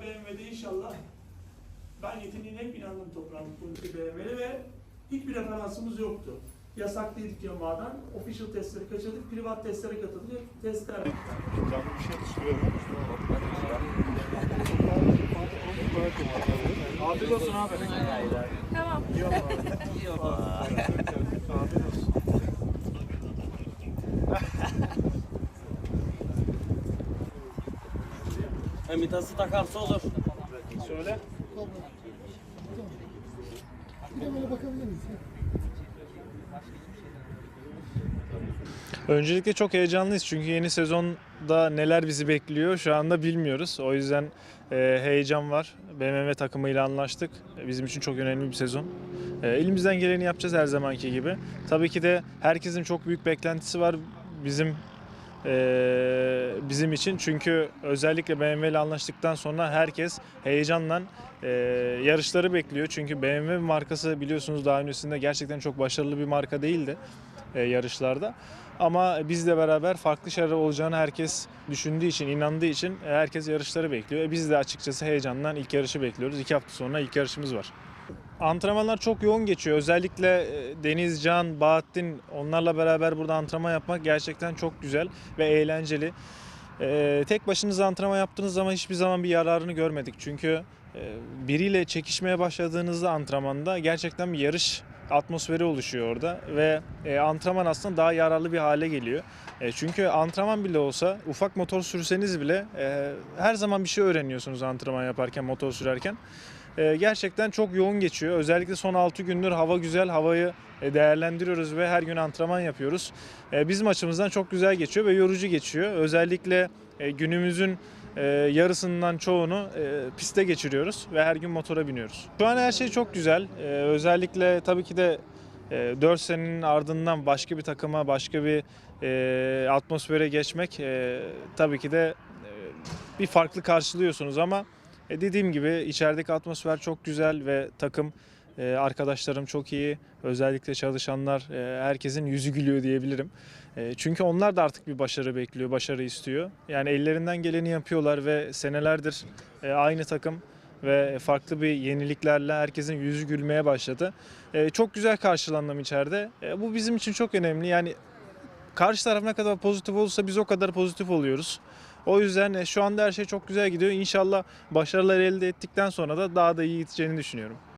BMW'de inşallah ben yeteneğine hep inandım toprağın politik BMW'de ve hiçbir referansımız yoktu. Yasaklıydık Yamaha'dan. Official testleri kaçırdık, privat testlere katıldık. Testler Canlı bir şey düşürüyorum. Afiyet olsun abi. Tamam. Afiyet olsun. Mitası takarsa olur. Söyle. Öncelikle çok heyecanlıyız çünkü yeni sezonda neler bizi bekliyor şu anda bilmiyoruz. O yüzden e, heyecan var. BMW takımıyla anlaştık. E, Bizim için çok önemli bir sezon. E, elimizden geleni yapacağız her zamanki gibi. Tabii ki de herkesin çok büyük beklentisi var bizim e, bizim için. Çünkü özellikle BMW ile anlaştıktan sonra herkes heyecanla e, yarışları bekliyor. Çünkü BMW markası biliyorsunuz daha öncesinde gerçekten çok başarılı bir marka değildi e, yarışlarda. Ama bizle beraber farklı şeyler olacağını herkes düşündüğü için, inandığı için herkes yarışları bekliyor. E, biz de açıkçası heyecandan ilk yarışı bekliyoruz. İki hafta sonra ilk yarışımız var. Antrenmanlar çok yoğun geçiyor. Özellikle e, Deniz, Can, Bahattin onlarla beraber burada antrenman yapmak gerçekten çok güzel ve eğlenceli. E, tek başınıza antrenman yaptığınız zaman hiçbir zaman bir yararını görmedik. Çünkü e, biriyle çekişmeye başladığınızda antrenmanda gerçekten bir yarış atmosferi oluşuyor orada ve antrenman aslında daha yararlı bir hale geliyor. Çünkü antrenman bile olsa ufak motor sürseniz bile her zaman bir şey öğreniyorsunuz antrenman yaparken, motor sürerken. E, gerçekten çok yoğun geçiyor. Özellikle son 6 gündür hava güzel, havayı e, değerlendiriyoruz ve her gün antrenman yapıyoruz. E, bizim açımızdan çok güzel geçiyor ve yorucu geçiyor. Özellikle e, günümüzün e, yarısından çoğunu piste geçiriyoruz ve her gün motora biniyoruz. Şu an her şey çok güzel. E, özellikle tabii ki de e, 4 senenin ardından başka bir takıma, başka bir atmosfere geçmek tabii ki de bir farklı karşılıyorsunuz ama e, dediğim gibi içerideki atmosfer çok güzel ve takım e, arkadaşlarım çok iyi. Özellikle çalışanlar e, herkesin yüzü gülüyor diyebilirim. E, Çünkü onlar da artık bir başarı bekliyor, başarı istiyor. Yani ellerinden geleni yapıyorlar ve senelerdir e, aynı takım ve farklı bir yeniliklerle herkesin yüzü gülmeye başladı. E, Çok güzel karşılandım içeride. E, Bu bizim için çok önemli. Yani karşı taraf ne kadar pozitif olursa biz o kadar pozitif oluyoruz. O yüzden e, şu anda her şey çok güzel gidiyor. İnşallah başarılar elde ettikten sonra da daha da iyi gideceğini düşünüyorum.